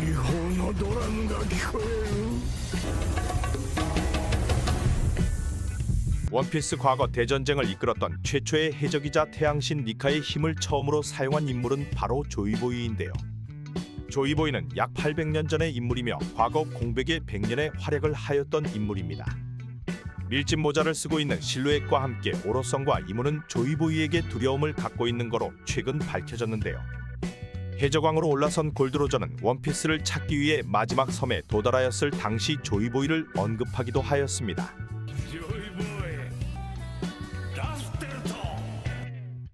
大砲のドラムが聞こえる 원피스 과거 대전쟁을 이끌었던 최초의 해적이자 태양신 니카의 힘을 처음으로 사용한 인물은 바로 조이보이인데요. 조이보이는 약 800년 전의 인물이며 과거 공백의 100년의 활약을 하였던 인물입니다. 밀짚 모자를 쓰고 있는 실루엣과 함께 오로성과 이무는 조이보이에게 두려움을 갖고 있는 거로 최근 밝혀졌는데요. 해적왕으로 올라선 골드로저는 원피스를 찾기 위해 마지막 섬에 도달하였을 당시 조이보이를 언급하기도 하였습니다.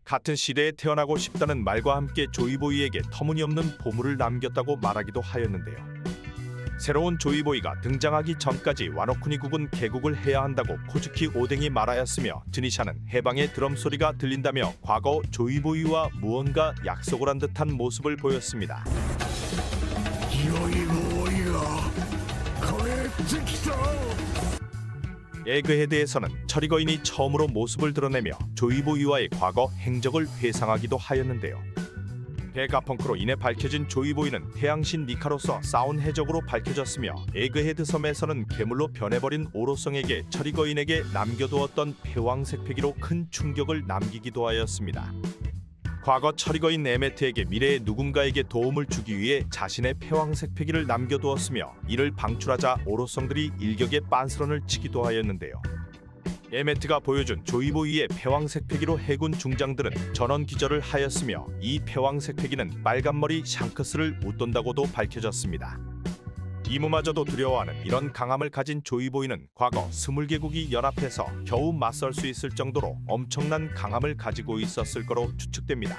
같은 시대에 태어나고 싶다는 말과 함께 조이보이에게 터무니없는 보물을 남겼다고 말하기도 하였는데요. 새로운 조이보이가 등장하기 전까지 와노쿠니 국은 개국을 해야 한다고 코즈키 오뎅이 말하였으며 드니샤는 해방의 드럼 소리가 들린다며 과거 조이보이와 무언가 약속을 한 듯한 모습을 보였습니다. 에그헤드에서는 처리거인이 처음으로 모습을 드러내며 조이보이와의 과거 행적을 회상하기도 하였는데요. 베가펑크로 인해 밝혀진 조이보이는 태양신 니카로서 싸운 해적으로 밝혀졌으며 에그헤드 섬에서는 괴물로 변해버린 오로성에게 처리거인에게 남겨두었던 패왕색 패기로 큰 충격을 남기기도 하였습니다. 과거 처리거인 에메트에게 미래의 누군가에게 도움을 주기 위해 자신의 패왕색 패기를 남겨두었으며 이를 방출하자 오로성들이 일격에 빤스런을 치기도 하였는데요. 에메트가 보여준 조이보이의 패왕색 패기로 해군 중장들은 전원 기절을 하였으며 이 패왕색 패기는 빨간머리 샹크스를 웃돈다고도 밝혀졌습니다. 이무마저도 두려워하는 이런 강함을 가진 조이보이는 과거 20개국이 연합해서 겨우 맞설 수 있을 정도로 엄청난 강함을 가지고 있었을 거로 추측됩니다.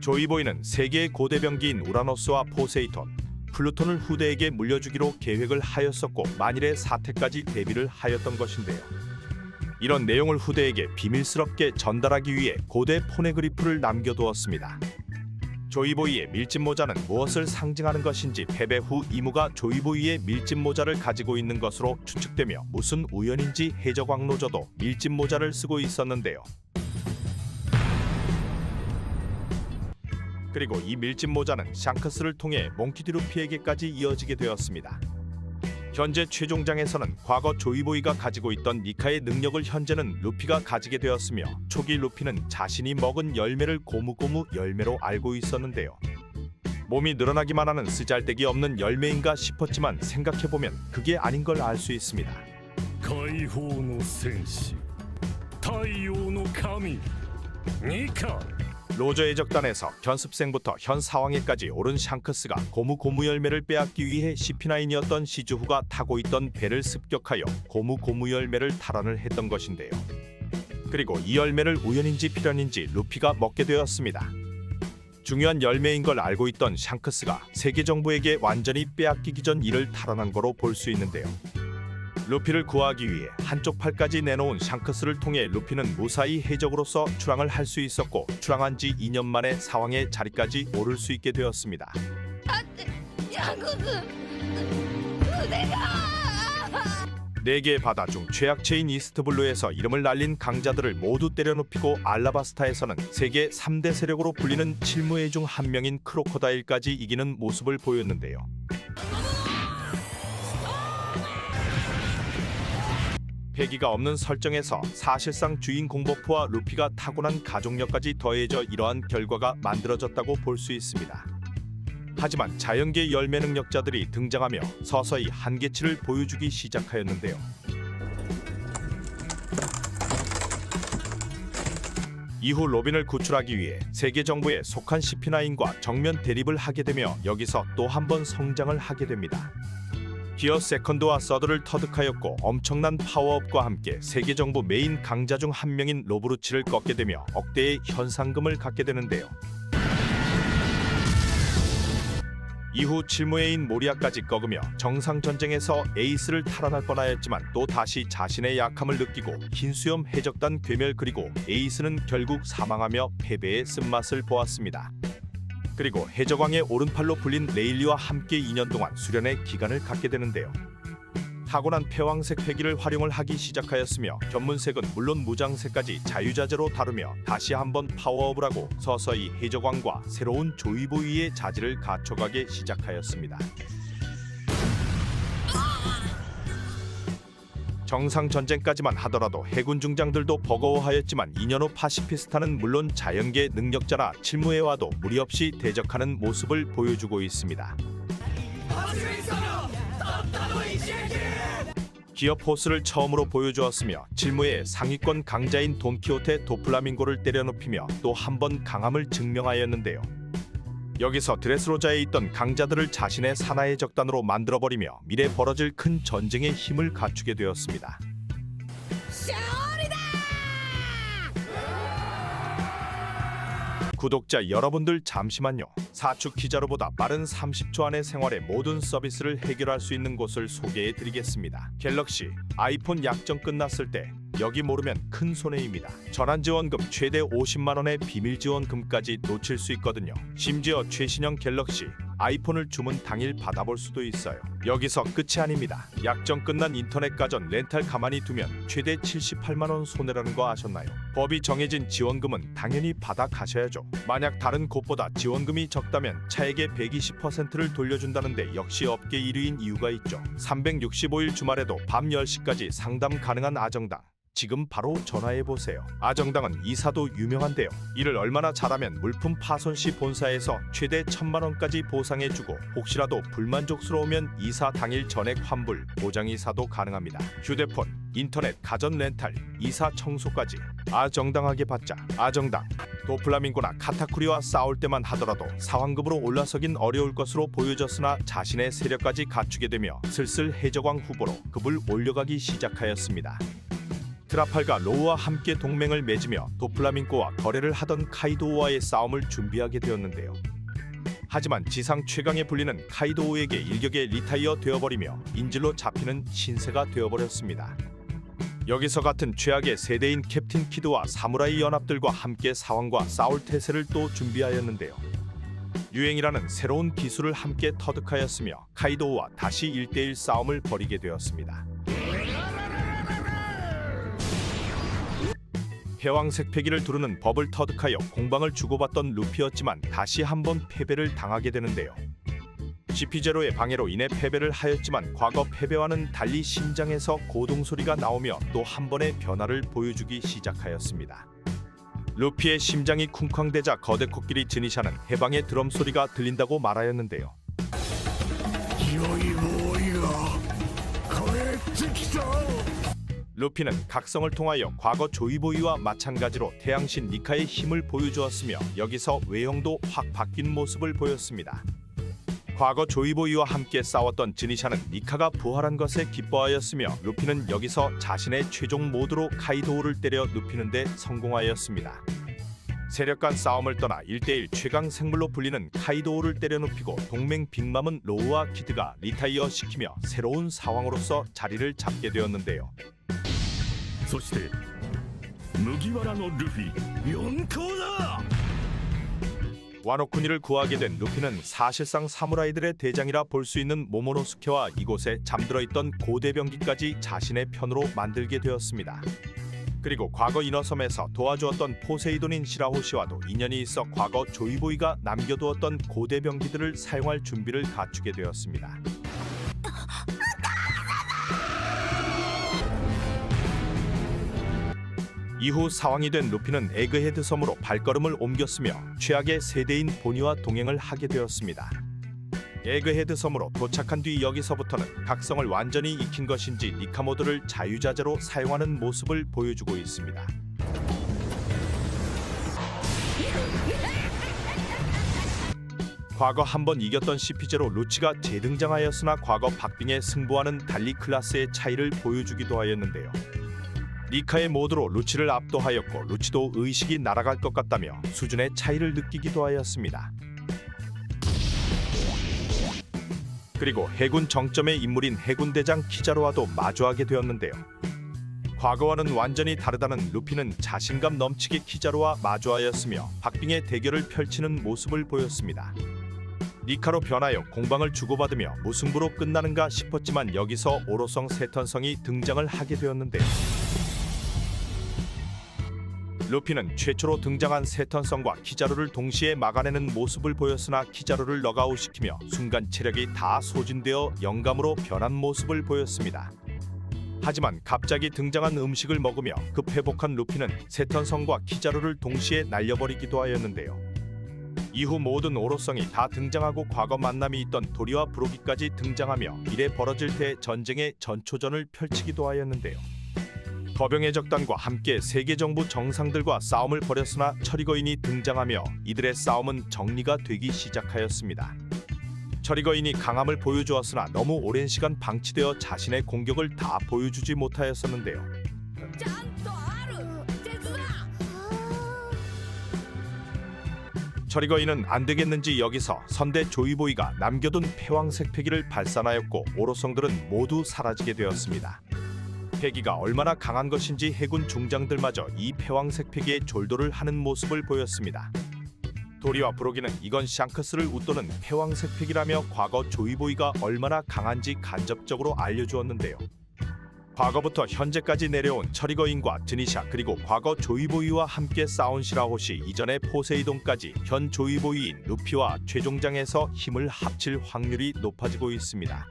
조이보이는 세계의 고대병기인 우라노스와 포세이돈, 플루톤을 후대에게 물려주기로 계획을 하였었고 만일의 사태까지 대비를 하였던 것인데요. 이런 내용을 후대에게 비밀스럽게 전달하기 위해 고대 포네그리프를 남겨두었습니다. 조이보이의 밀짚 모자는 무엇을 상징하는 것인지 패배 후 이무가 조이보이의 밀짚 모자를 가지고 있는 것으로 추측되며 무슨 우연인지 해적왕노저도 밀짚 모자를 쓰고 있었는데요. 그리고 이 밀짚 모자는 샹크스를 통해 몽키드루피에게까지 이어지게 되었습니다. 현재 최종장에서는 과거 조이보이가 가지고 있던 니카의 능력을 현재는 루피가 가지게 되었으며 초기 루피는 자신이 먹은 열매를 고무고무 열매로 알고 있었는데요. 몸이 늘어나기만 하는 쓰잘데기 없는 열매인가 싶었지만 생각해보면 그게 아닌 걸 알 수 있습니다. 가이호의 센시, 타이오의 카미, 니카! 로저의 적단에서 견습생부터 현 사왕에까지 오른 샹크스가 고무 고무 열매를 빼앗기 위해 CP9이었던 시즈후가 타고 있던 배를 습격하여 고무 고무 열매를 탈환을 했던 것인데요. 그리고 이 열매를 우연인지 필연인지 루피가 먹게 되었습니다. 중요한 열매인 걸 알고 있던 샹크스가 세계 정부에게 완전히 빼앗기기 전 이를 탈환한 거로 볼 수 있는데요. 루피를 구하기 위해 한쪽 팔까지 내놓은 샹크스를 통해 루피는 무사히 해적으로서 출항을 할 수 있었고 출항한 지 2년 만에 사황의 자리까지 오를 수 있게 되었습니다. 네개의 바다 중 최약체인 이스트블루에서 이름을 날린 강자들을 모두 때려눕히고 알라바스타에서는 세계 3대 세력으로 불리는 칠무의 중 한 명인 크로커다일까지 이기는 모습을 보였는데요. 패기가 없는 설정에서 사실상 주인 공버프와 루피가 타고난 가족력까지 더해져 이러한 결과가 만들어졌다고 볼 수 있습니다. 하지만 자연계 열매 능력자들이 등장하며 서서히 한계치를 보여주기 시작하였는데요. 이후 로빈을 구출하기 위해 세계 정부에 속한 CP9과 정면 대립을 하게 되며 여기서 또 한 번 성장을 하게 됩니다. 기어 세컨드와 서드를 터득하였고 엄청난 파워업과 함께 세계 정부 메인 강자 중 한 명인 로브루치를 꺾게 되며 억대의 현상금을 갖게 되는데요. 이후 칠무에인 모리아까지 꺾으며 정상 전쟁에서 에이스를 탈환할 뻔하였지만 또 다시 자신의 약함을 느끼고 흰수염 해적단 괴멸 그리고 에이스는 결국 사망하며 패배의 쓴맛을 보았습니다. 그리고 해적왕의 오른팔로 불린 레일리와 함께 2년 동안 수련의 기간을 갖게 되는데요. 타고난 패왕색 회기를 활용을 하기 시작하였으며 견문색은 물론 무장색까지 자유자재로 다루며 다시 한번 파워업을 하고 서서히 해적왕과 새로운 조이보이의 자질을 갖춰가게 시작하였습니다. 정상 전쟁까지만 하더라도 해군 중장들도 버거워하였지만 2년 후 파시피스타는 물론 자연계 능력자나 칠무에와도 무리 없이 대적하는 모습을 보여주고 있습니다. 기업 포스를 처음으로 보여주었으며 칠무의 상위권 강자인 돈키호테 도플라밍고를 때려눕히며 또 한 번 강함을 증명하였는데요. 여기서 드레스로자에 있던 강자들을 자신의 산하의 적단으로 만들어버리며 미래 벌어질 큰 전쟁의 힘을 갖추게 되었습니다. 구독자 여러분들 잠시만요. 사축 기자로보다 빠른 30초 안에 생활의 모든 서비스를 해결할 수 있는 곳을 소개해 드리겠습니다. 갤럭시 아이폰 약정 끝났을 때 여기 모르면 큰 손해입니다. 전환 지원금 최대 50만 원의 비밀 지원금까지 놓칠 수 있거든요. 심지어 최신형 갤럭시 아이폰을 주문 당일 받아볼 수도 있어요. 여기서 끝이 아닙니다. 약정 끝난 인터넷 가전 렌탈 가만히 두면 최대 78만 원 손해라는 거 아셨나요? 법이 정해진 지원금은 당연히 받아 가셔야죠. 만약 다른 곳보다 지원금이 적다면 차액의 120%를 돌려준다는데 역시 업계 1위인 이유가 있죠. 365일 주말에도 밤 10시까지 상담 가능한 아정당. 지금 바로 전화해 보세요. 아정당은 이사도 유명한데요. 이를 얼마나 잘하면 물품 파손 시 본사에서 최대 천만 원까지 보상해 주고 혹시라도 불만족스러우면 이사 당일 전액 환불, 보장 이사도 가능합니다. 휴대폰, 인터넷, 가전 렌탈, 이사 청소까지 아정당하게 받자. 아정당. 도플라밍고나 카타쿠리와 싸울 때만 하더라도 사왕급으로 올라서긴 어려울 것으로 보여졌으나 자신의 세력까지 갖추게 되며 슬슬 해적왕 후보로 급을 올려가기 시작하였습니다. 트라팔과 로우와 함께 동맹을 맺으며 도플라밍고와 거래를 하던 카이도우와의 싸움을 준비하게 되었는데요. 하지만 지상 최강에 불리는 카이도우에게 일격에 리타이어 되어버리며 인질로 잡히는 신세가 되어버렸습니다. 여기서 같은 최악의 세대인 캡틴 키드와 사무라이 연합들과 함께 사왕과 싸울 태세를 또 준비하였는데요. 유행이라는 새로운 기술을 함께 터득하였으며 카이도우와 다시 1대1 싸움을 벌이게 되었습니다. 해왕색 패기를 두르는 법을 터득하여 공방을 주고받던 루피였지만 다시 한번 패배를 당하게 되는데요. GP0의 방해로 인해 패배를 하였지만 과거 패배와는 달리 심장에서 고동 소리가 나오며 또 한 번의 변화를 보여주기 시작하였습니다. 루피의 심장이 쿵쾅대자 거대 코끼리 드니샤는 해방의 드럼 소리가 들린다고 말하였는데요. 루피는 각성을 통하여 과거 조이보이와 마찬가지로 태양신 니카의 힘을 보여주었으며 여기서 외형도 확 바뀐 모습을 보였습니다. 과거 조이보이와 함께 싸웠던 지니샤는 니카가 부활한 것에 기뻐하였으며 루피는 여기서 자신의 최종 모드로 카이도우를 때려 눕히는데 성공하였습니다. 세력 간 싸움을 떠나 1대1 최강 생물로 불리는 카이도우를 때려 눕히고 동맹 빅맘은 로우와 키드가 리타이어 시키며 새로운 상황으로서 자리를 잡게 되었는데요. そして麦わらのルフィ四皇だ 와노쿠니를 구하게 된 루피는 사실상 사무라이들의 대장이라 볼 수 있는 모모노스케와 이곳에 잠들어 있던 고대병기까지 자신의 편으로 만들게 되었습니다. 그리고 과거 인어섬에서 도와주었던 포세이돈인 시라호시와도 인연이 있어 과거 조이보이가 남겨두었던 고대병기들을 사용할 준비를 갖추게 되었습니다. 이후 사왕이 된 루피는 에그헤드 섬으로 발걸음을 옮겼으며 최악의 세대인 보니와 동행을 하게 되었습니다. 에그헤드 섬으로 도착한 뒤 여기서부터는 각성을 완전히 익힌 것인지 니카모드를 자유자재로 사용하는 모습을 보여주고 있습니다. 과거 한 번 이겼던 CP제로 루치가 재등장하였으나 과거 박빙의 승부와는 달리 클래스의 차이를 보여주기도 하였는데요. 니카의 모드로 루치를 압도하였고 루치도 의식이 날아갈 것 같다며 수준의 차이를 느끼기도 하였습니다. 그리고 해군 정점의 인물인 해군 대장 키자로와도 마주하게 되었는데요. 과거와는 완전히 다르다는 루피는 자신감 넘치게 키자로와 마주하였으며 박빙의 대결을 펼치는 모습을 보였습니다. 니카로 변하여 공방을 주고받으며 무승부로 끝나는가 싶었지만 여기서 오로성 세턴성이 등장을 하게 되었는데요. 루피는 최초로 등장한 세턴성과 키자루를 동시에 막아내는 모습을 보였으나 키자루를 넉아웃시키며 순간 체력이 다 소진되어 영감으로 변한 모습을 보였습니다. 하지만 갑자기 등장한 음식을 먹으며 급회복한 루피는 세턴성과 키자루를 동시에 날려버리기도 하였는데요. 이후 모든 오로성이 다 등장하고 과거 만남이 있던 도리와 브로기까지 등장하며 이래 벌어질 때 전쟁의 전초전을 펼치기도 하였는데요. 거병의 적단과 함께 세계 정부 정상들과 싸움을 벌였으나 처리거인이 등장하며 이들의 싸움은 정리가 되기 시작하였습니다. 처리거인이 강함을 보여주었으나 너무 오랜 시간 방치되어 자신의 공격을 다 보여주지 못하였었는데요. 처리거인은 안 되겠는지 여기서 선대 조이보이가 남겨둔 패왕 색패기를 발산하였고 오로성들은 모두 사라지게 되었습니다. 패기가 얼마나 강한 것인지 해군 중장들마저 이 패왕색 패기에 졸도를 하는 모습을 보였습니다. 도리와 브로기는 이건 샹크스를 웃도는 패왕색 패기라며 과거 조이보이가 얼마나 강한지 간접적으로 알려주었는데요. 과거부터 현재까지 내려온 처리거인과 드니샤 그리고 과거 조이보이와 함께 싸운 시라호시 이전의 포세이돈까지 현 조이보이인 루피와 최종장에서 힘을 합칠 확률이 높아지고 있습니다.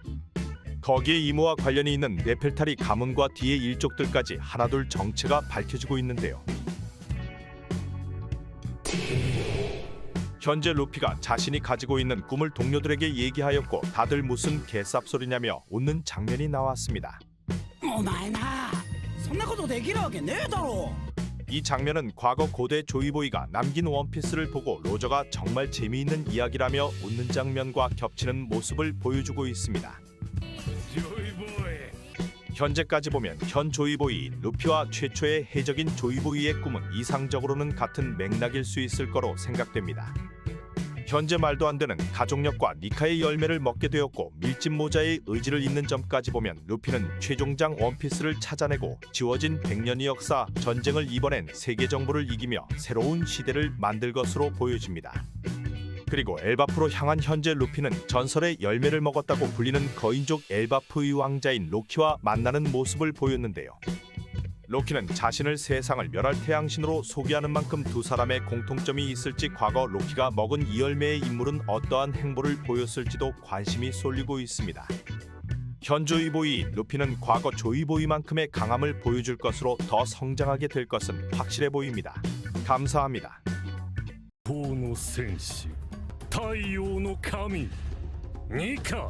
거기에 이모와 관련이 있는 네펠타리 가문과 뒤의 일족들까지 하나둘 정체가 밝혀지고 있는데요. 현재 루피가 자신이 가지고 있는 꿈을 동료들에게 얘기하였고 다들 무슨 개쌉소리냐며 웃는 장면이 나왔습니다. 이 장면은 과거 고대 조이보이가 남긴 원피스를 보고 로저가 정말 재미있는 이야기라며 웃는 장면과 겹치는 모습을 보여주고 있습니다. 현재까지 보면 현 조이보이인 루피와 최초의 해적인 조이보이의 꿈은 이상적으로는 같은 맥락일 수 있을 거로 생각됩니다. 현재 말도 안 되는 가족력과 니카의 열매를 먹게 되었고 밀짚 모자의 의지를 잇는 점까지 보면 루피는 최종장 원피스를 찾아내고 지워진 백년의 역사 전쟁을 이번엔 세계 정부를 이기며 새로운 시대를 만들 것으로 보여집니다. 그리고 엘바프로 향한 현재 루피는 전설의 열매를 먹었다고 불리는 거인족 엘바프의 왕자인 로키와 만나는 모습을 보였는데요. 로키는 자신을 세상을 멸할 태양신으로 소개하는 만큼 두 사람의 공통점이 있을지 과거 로키가 먹은 이 열매의 인물은 어떠한 행보를 보였을지도 관심이 쏠리고 있습니다. 현 조이보이 루피는 과거 조의보이만큼의 강함을 보여줄 것으로 더 성장하게 될 것은 확실해 보입니다. 감사합니다. 보노 센시 太陽の神。ニカ